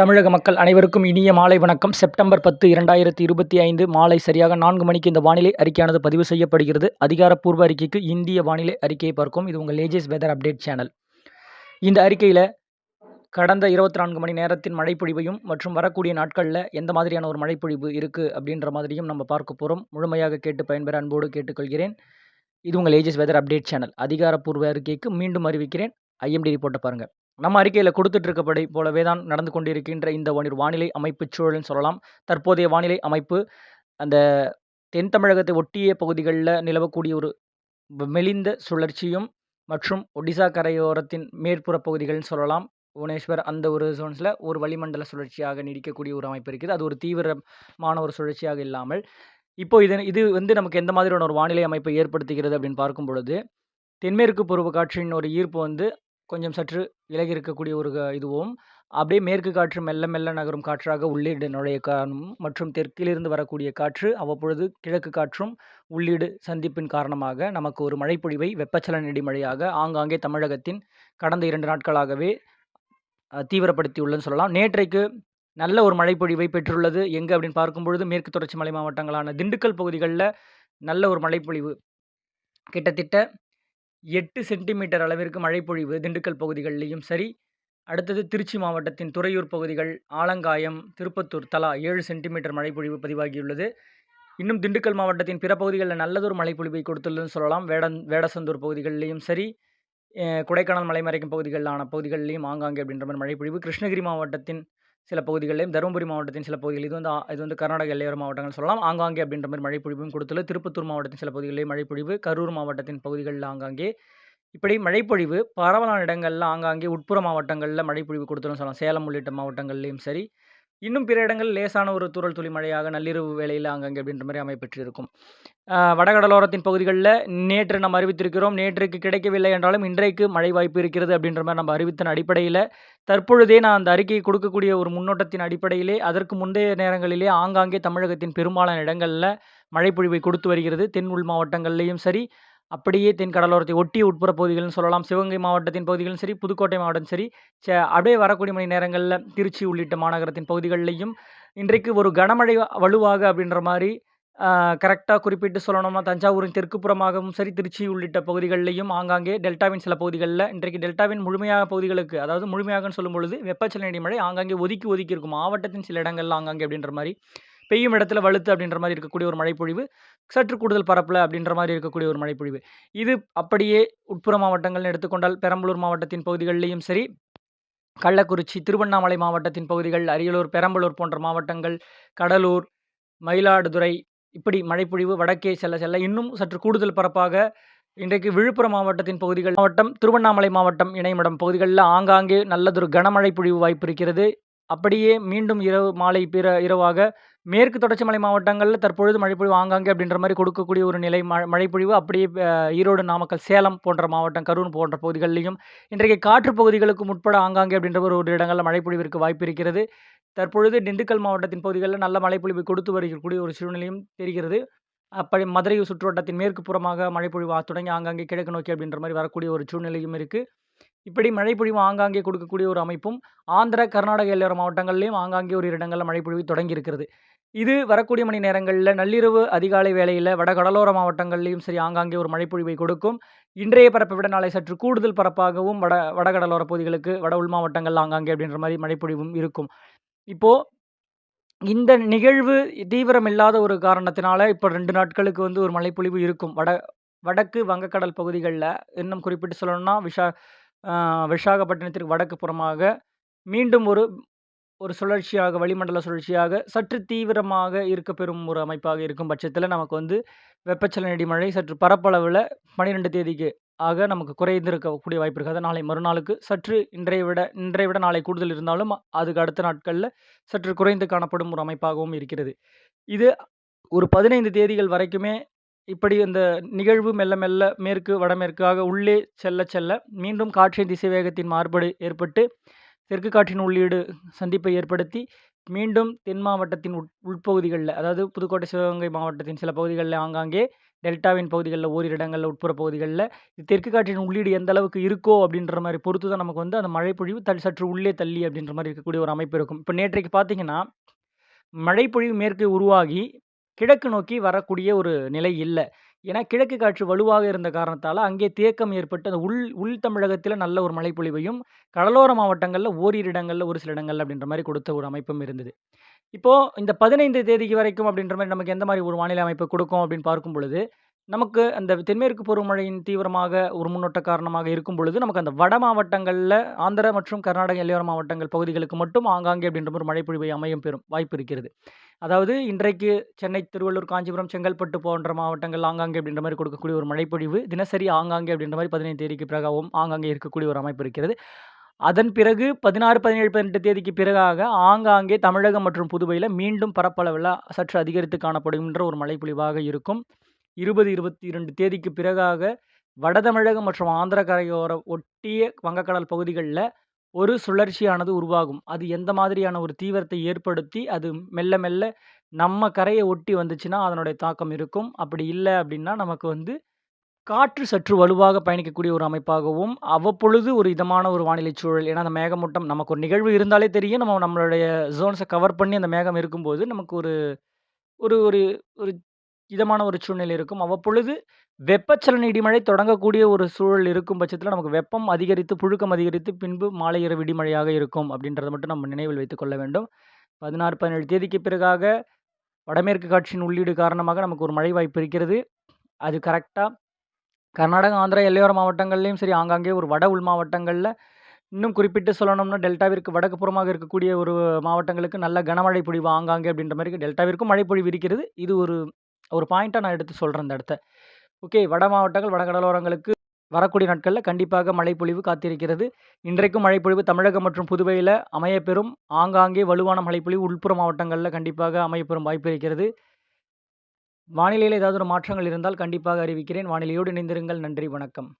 தமிழக மக்கள் அனைவருக்கும் இனிய மாலை வணக்கம். செப்டம்பர் பத்து இரண்டாயிரத்தி இருபத்தி ஐந்து மாலை சரியாக நான்கு மணிக்கு இந்த வானிலை அறிக்கையானது பதிவு செய்யப்படுகிறது. அதிகாரப்பூர்வ அறிக்கைக்கு இந்திய வானிலை அறிக்கையை பார்க்கும் இது உங்கள் லேஜஸ் வெதர் அப்டேட் சேனல். இந்த அறிக்கையில் கடந்த இருபத்தி நான்கு மணி நேரத்தின் மழைப்பொழிவையும் மற்றும் வரக்கூடிய நாட்களில் எந்த மாதிரியான ஒரு மழைப்பொழிவு இருக்குது அப்படின்ற மாதிரியும் நம்ம பார்க்க போகிறோம் முழுமையாக கேட்டு பயன்பெற அன்போடு கேட்டுக்கொள்கிறேன். இது உங்கள் ஏஜஸ் வெதர் அப்டேட் சேனல். அதிகாரப்பூர்வ அறிக்கைக்கு மீண்டும் அறிவிக்கிறேன். ஐஎம்டி ரிப்போர்ட்டை பாருங்கள் நம்ம அறிக்கையில் கொடுத்துட்ருக்கப்படி போலவே தான் நடந்து கொண்டிருக்கின்ற இந்த ஒரு வானிலை அமைப்பு சூழல்னு சொல்லலாம். தற்போதைய வானிலை அமைப்பு அந்த தென் தமிழகத்தை ஒட்டிய பகுதிகளில் நிலவக்கூடிய ஒரு மெலிந்த சுழற்சியும் மற்றும் ஒடிசா கரையோரத்தின் மேற்புற பகுதிகள்னு சொல்லலாம். புவனேஸ்வர் அந்த ஒரு ஜோன்ஸில் ஒரு வளிமண்டல சுழற்சியாக நீடிக்கக்கூடிய ஒரு அமைப்பு இருக்குது. அது ஒரு தீவிரமான ஒரு சுழற்சியாக இல்லாமல். இப்போ இது இது வந்து நமக்கு எந்த மாதிரியான ஒரு வானிலை அமைப்பை ஏற்படுத்துகிறது அப்படின்னு பார்க்கும் பொழுது தென்மேற்கு பருவ காற்றின் ஒரு ஈர்ப்பு வந்து கொஞ்சம் சற்று விலகி இருக்கக்கூடிய ஒரு இதுவும். அப்படியே மேற்கு காற்று மெல்ல மெல்ல நகரும் காற்றாக உள்ளீடு நுழைய காரணம் மற்றும் தெற்கிலிருந்து வரக்கூடிய காற்று அவ்வப்பொழுது கிழக்கு காற்றும் உள்ளீடு சந்திப்பின் காரணமாக நமக்கு ஒரு மழைப்பொழிவை வெப்பச்சலன இடிமழையாக ஆங்காங்கே தமிழகத்தின் கடந்த இரண்டு நாட்களாகவே தீவிரப்படுத்தியுள்ளன்னு சொல்லலாம். நேற்றைக்கு நல்ல ஒரு மழைப்பொழிவை பெற்றுள்ளது. எங்கே அப்படின்னு பார்க்கும்பொழுது மேற்கு தொடர்ச்சி மலை மாவட்டங்களான திண்டுக்கல் பகுதிகளில் நல்ல ஒரு மழைப்பொழிவு கிட்டத்தட்ட எட்டு சென்டிமீட்டர் அளவிற்கு மழைப்பொழிவு திண்டுக்கல் பகுதிகளிலையும் சரி. அடுத்தது திருச்சி மாவட்டத்தின் துறையூர் பகுதிகள் ஆலங்காயம் திருப்பத்தூர் தலா ஏழு சென்டிமீட்டர் மழைப்பொழிவு பதிவாகியுள்ளது. இன்னும் திண்டுக்கல் மாவட்டத்தின் பிற பகுதிகளில் நல்லதொரு மழைப்பொழிவை கொடுத்துள்ளதுன்னு சொல்லலாம். வேடன் வேடசந்தூர் பகுதிகளிலையும் சரி. கொடைக்கானல் மலைமறைக்கும் பகுதிகளான பகுதிகளிலையும் ஆங்காங்கே அப்படின்ற மாதிரி மழைப்பொழிவு. கிருஷ்ணகிரி மாவட்டத்தின் சில பகுதிகளிலும் தருமபுரி மாவட்டத்தின் சில பகுதிகள் இது வந்து இது வந்து கர்நாடக எல்லையோர மாவட்டங்கள் சொல்லலாம். ஆங்காங்கே அப்படின்ற மாதிரி மழைப்பொழிவும் கொடுத்துள்ள திருப்பத்தூர் மாவட்டத்தின் சில பகுதிகளிலே மழைப்பொழிவு கரூர் மாவட்டத்தின் பகுதிகளில் ஆங்காங்கே. இப்படி மழைப்பொழிவு பரவலான இடங்களில் ஆங்காங்கே உட்புற மாவட்டங்களில் மழைப்பொழிவு கொடுத்துரும் சொல்லலாம். சேலம் உள்ளிட்ட மாவட்டங்கள்லேயும் சரி. இன்னும் பிற இடங்கள் லேசான ஒரு தூரல் துளி மழையாக நள்ளிரவு வேளையில் ஆங்காங்கே அப்படின்ற மாதிரி அமைப்பெற்றிருக்கும் வடகடலோரத்தின் பகுதிகளில் நேற்று நம்ம அறிவித்திருக்கிறோம். நேற்றுக்கு கிடைக்கவில்லை என்றாலும் இன்றைக்கு மழை வாய்ப்பு இருக்கிறது அப்படின்ற மாதிரி நம்ம அறிவித்தன் அடிப்படையில் தற்பொழுதே நான் அந்த அறிக்கையை கொடுக்கக்கூடிய ஒரு முன்னோட்டத்தின் அடிப்படையிலே அதற்கு முந்தைய நேரங்களிலே ஆங்காங்கே தமிழகத்தின் பெரும்பாலான இடங்களில் மழைப்பொழிவை கொடுத்து வருகிறது. தென் உள் மாவட்டங்கள்லேயும் சரி அப்படியே தென் கடலோரத்தை ஒட்டிய உட்புற பகுதிகள்னு சொல்லலாம். சிவகங்கை மாவட்டத்தின் பகுதிகளும் சரி புதுக்கோட்டை மாவட்டம் சரி ச அப்படியே வரக்கூடிய மணி நேரங்களில் திருச்சி உள்ளிட்ட மாநகரத்தின் பகுதிகளிலையும் இன்றைக்கு ஒரு கனமழை வலுவாக அப்படின்ற மாதிரி கரெக்டாக குறிப்பிட்டு சொல்லணும்னா தஞ்சாவூரின் தெற்குப்புறமாகவும் சரி திருச்சி உள்ளிட்ட பகுதிகளிலையும் ஆங்காங்கே டெல்டாவின் சில பகுதிகளில் இன்றைக்கு டெல்டாவின் முழுமையாக பகுதிகளுக்கு அதாவது முழுமையாகன்னு சொல்லும் பொழுது வெப்பச்சலனடி மழை ஆங்காங்கே ஒதுக்கி ஒதுக்கி இருக்கும். மாவட்டத்தின் சில இடங்கள்ல ஆங்காங்கே அப்படின்ற மாதிரி பெய்யும் இடத்துல வலுத்து அப்படின்ற மாதிரி இருக்கக்கூடிய ஒரு மழைப்பொழிவு சற்று கூடுதல் பரப்பில் அப்படின்ற மாதிரி இருக்கக்கூடிய ஒரு மழைப்பொழிவு. இது அப்படியே உட்புற மாவட்டங்கள்னு எடுத்துக்கொண்டால் பெரம்பலூர் மாவட்டத்தின் பகுதிகளிலையும் சரி கள்ளக்குறிச்சி திருவண்ணாமலை மாவட்டத்தின் பகுதிகள் அரியலூர் பெரம்பலூர் போன்ற மாவட்டங்கள் கடலூர் மயிலாடுதுறை இப்படி மழைப்பொழிவு வடக்கே செல்ல செல்ல இன்னும் சற்று கூடுதல் பரப்பாக இன்றைக்கு விழுப்புரம் மாவட்டத்தின் பகுதிகள் மாவட்டம் திருவண்ணாமலை மாவட்டம் இணைமடம் பகுதிகளில் ஆங்காங்கே நல்லதொரு கனமழை பொழிவு வாய்ப்பு இருக்கிறது. அப்படியே மீண்டும் இரவு மாலை பிற இரவாக மேற்கு தொடர்ச்சி மலை மாவட்டங்களில் தற்பொழுது மழைப்பொழிவு ஆங்காங்கே அப்படின்ற மாதிரி கொடுக்கக்கூடிய ஒரு நிலை மழை மழைப்பொழிவு அப்படியே ஈரோடு நாமக்கல் சேலம் போன்ற மாவட்டம் கரூர் போன்ற பகுதிகளிலையும் இன்றைக்கு காற்று பகுதிகளுக்கு உட்பட ஆங்காங்கே அப்படின்ற ஒரு ஒரு இடங்களில் மழைப்பொழிவிற்கு வாய்ப்பு இருக்கிறது. தற்பொழுது திண்டுக்கல் மாவட்டத்தின் பகுதிகளில் நல்ல மழைப்பொழிவு கொடுத்து வருகக்கூடிய ஒரு சூழ்நிலையும் தெரிகிறது. அப்படி மதுரை சுற்றுவட்டத்தின் மேற்கு புறமாக மழைப்பொழிவு தொடங்கி ஆங்காங்கே கிழக்கு நோக்கி அப்படின்ற மாதிரி வரக்கூடிய ஒரு சூழ்நிலையும் இருக்குது இப்படி மழைப்பொழிவு ஆங்காங்கே கொடுக்கக்கூடிய ஒரு அமைப்பும் ஆந்திர கர்நாடக எல்லையோர மாவட்டங்கள்லேயும் ஆங்காங்கே ஒரு இடங்களில் மழைப்பொழிவு தொடங்கி இருக்கிறது. இது வரக்கூடிய மணி நேரங்களில் நள்ளிரவு அதிகாலை வேளையில் வட கடலோர மாவட்டங்கள்லேயும் சரி ஆங்காங்கே ஒரு மழைப்பொழிவை கொடுக்கும். இன்றைய பரப்பை விட நாளை சற்று கூடுதல் பரப்பாகவும் வட வடகடலோர பகுதிகளுக்கு வட உள் மாவட்டங்கள் ஆங்காங்கே அப்படின்ற மாதிரி மழைப்பொழிவும் இருக்கும். இப்போது இந்த நிகழ்வு தீவிரம் இல்லாத ஒரு காரணத்தினால இப்போ ரெண்டு நாட்களுக்கு வந்து ஒரு மழைப்பொழிவு இருக்கும். வட வடக்கு வங்கக்கடல் பகுதிகளில் இன்னும் குறிப்பிட்டு சொல்லணும்னா விஷா விசாகப்பட்டினத்திற்கு வடக்கு புறமாக மீண்டும் ஒரு ஒரு சுழற்சியாக வளிமண்டல சுழற்சியாக சற்று தீவிரமாக இருக்கப்பெறும் ஒரு அமைப்பாக இருக்கும் பட்சத்தில் நமக்கு வந்து வெப்பச்சலனடி மழை சற்று பரப்பளவில் பன்னிரெண்டு தேதிக்கு ஆக நமக்கு குறைந்திருக்கக்கூடிய வாய்ப்பு இருக்காது. நாளை மறுநாளுக்கு சற்று இன்றைய விட இன்றைய விட நாளை கூடுதல் இருந்தாலும் அதுக்கு அடுத்த நாட்களில் சற்று குறைந்து காணப்படும் ஒரு அமைப்பாகவும் இருக்கிறது. இது ஒரு பதினைந்து தேதிகள் வரைக்குமே இப்படி இந்த நிகழ்வு மெல்ல மெல்ல மேற்கு வடமேற்காக உள்ளே செல்ல செல்ல மீண்டும் காற்றின் திசை வேகத்தின் மாறுபாடு ஏற்பட்டு தெற்கு காற்றின் உள்ளீடு சந்திப்பை ஏற்படுத்தி மீண்டும் தென் மாவட்டத்தின் உட் உட்பகுதிகளில் அதாவது புதுக்கோட்டை, சிவகங்கை மாவட்டத்தின் சில பகுதிகளில் ஆங்காங்கே, டெல்டாவின் பகுதிகளில் ஓரிரு இடங்களில் உட்புற பகுதிகளில் தெற்கு காற்றின் உள்ளீடு எந்த அளவுக்கு இருக்கோ அப்படின்ற மாதிரி பொறுத்து தான் நமக்கு வந்து அந்த மழை பொழிவு சற்று உள்ளே தள்ளி அப்படின்ற மாதிரி இருக்கக்கூடிய ஒரு அமைப்பு இருக்கும். இப்போ நேற்றைக்கு பார்த்தீங்கன்னா, மழைப்பொழிவு மேற்கே உருவாகி, கிழக்கு நோக்கி வரக்கூடிய ஒரு நிலை இல்லை ஏன்னா, கிழக்கு காற்று வலுவாக இருந்த காரணத்தால் அங்கே தேக்கம் ஏற்பட்டு அந்த உள் உள் தமிழகத்தில் நல்ல ஒரு மழைப்பொழிவையும், கடலோர மாவட்டங்களில் ஓரிரு இடங்களில் ஒரு சில இடங்கள் அப்படின்ற மாதிரி கொடுத்த ஒரு அமைப்பும் இருந்தது. இப்போது இந்த 15 தேதிக்கு வரைக்கும் அப்படின்ற மாதிரி நமக்கு எந்த மாதிரி ஒரு வானிலை அமைப்பு கொடுக்கும் அப்படின்னு பார்க்கும் பொழுது, நமக்கு அந்த தென்மேற்கு பருவமழையின் தீவிரமாக ஒரு முன்னோட்ட காரணமாக இருக்கும் பொழுது, நமக்கு அந்த வட மாவட்டங்களில் ஆந்திரா மற்றும் கர்நாடக எல்லையோர மாவட்டங்கள் பகுதிகளுக்கு மட்டும் ஆங்காங்கே அப்படின்ற ஒரு மழைப்பொழிவை அமையும் பெறும் வாய்ப்பு இருக்கிறது. அதாவது இன்றைக்கு சென்னை, திருவள்ளூர், காஞ்சிபுரம், செங்கல்பட்டு போன்ற மாவட்டங்கள் ஆங்காங்கே அப்படின்ற மாதிரி கொடுக்கக்கூடிய ஒரு மழைப்பொழிவு, தினசரி ஆங்காங்கே அப்படின்ற மாதிரி பதினைந்து தேதிக்கு பிறகாகவும் ஆங்காங்கே இருக்கக்கூடிய ஒரு அமைப்பு இருக்கிறது. அதன் பிறகு 16, 17, 18 தேதிக்கு பிறகாக ஆங்காங்கே தமிழகம் மற்றும் புதுவையில் மீண்டும் பரப்பளவில் சற்று அதிகரித்து காணப்படுகின்ற ஒரு மழைப்பொழிவாக இருக்கும். 20, 22 தேதிக்கு பிறகாக வடதமிழகம் மற்றும் ஆந்திர கரையோர ஒட்டிய வங்கக்கடல் பகுதிகளில் ஒரு சுழற்சியானது உருவாகும். அது எந்த மாதிரியான ஒரு தீவிரத்தை ஏற்படுத்தி, அது மெல்ல மெல்ல நம்ம கரையை ஒட்டி வந்துச்சுன்னா, அதனுடைய தாக்கம் இருக்கும். அப்படி இல்லை அப்படின்னா, நமக்கு வந்து காற்று சற்று வலுவாக பயணிக்கக்கூடிய ஒரு அமைப்பாகவும், அவ்வப்பொழுது ஒரு இதமான ஒரு வானிலை சூழல். ஏன்னா, அந்த மேகமூட்டம் நமக்கு ஒரு நிகழ்வு இருந்தாலே தெரியும். நம்ம நம்மளுடைய ஜோன்ஸை கவர் பண்ணி அந்த மேகம் இருக்கும்போது, நமக்கு ஒரு ஒரு ஒரு ஒரு இதமான ஒரு சூழ்நிலை இருக்கும். அவ்வப்பொழுது வெப்பச்சலன இடிமழை தொடங்கக்கூடிய ஒரு சூழல் இருக்கும் பட்சத்தில் நமக்கு வெப்பம் அதிகரித்து, புழுக்கம் அதிகரித்து, பின்பு மாலை இரவு இடிமழையாக இருக்கும் அப்படின்றத மட்டும் நம்ம நினைவில் வைத்துக் கொள்ள வேண்டும். 16, 17 தேதிக்கு பிறகாக வடமேற்கு காட்சியின் உள்ளீடு காரணமாக நமக்கு ஒரு மழை வாய்ப்பு இருக்கிறது. அது கரெக்டாக கர்நாடகா, ஆந்திரா எல்லையோர மாவட்டங்கள்லேயும் சரி, ஆங்காங்கே ஒரு வட உள் மாவட்டங்களில் இன்னும் குறிப்பிட்டு சொல்லணும்னா, டெல்டாவிற்கு வடக்கு புறமாக இருக்கக்கூடிய ஒரு மாவட்டங்களுக்கு நல்ல கனமழை பொழிவு ஆங்காங்கே அப்படின்ற மாதிரி டெல்டாவிற்கும் மழை பொழிவு இருக்கிறது. இது ஒரு ஒரு பாயிண்ட்டாக நான் எடுத்து சொல்கிறேன் இந்த இடத்த. ஓகே. வட மாவட்டங்கள், வட கடலோரங்களுக்கு வரக்கூடிய நாட்களில் கண்டிப்பாக மழைப்பொழிவு காத்திருக்கிறது. இன்றைக்கும் மழைப்பொழிவு தமிழகம் மற்றும் புதுவையில் அமையப்பெறும். ஆங்காங்கே வலுவான மழைப்பொழிவு உள்புற மாவட்டங்களில் கண்டிப்பாக அமையப்பெறும் வாய்ப்பு இருக்கிறது. வானிலையில் ஏதாவது ஒரு மாற்றங்கள் இருந்தால் கண்டிப்பாக அறிவிக்கிறேன். வானிலையோடு இணைந்திருங்கள். நன்றி, வணக்கம்.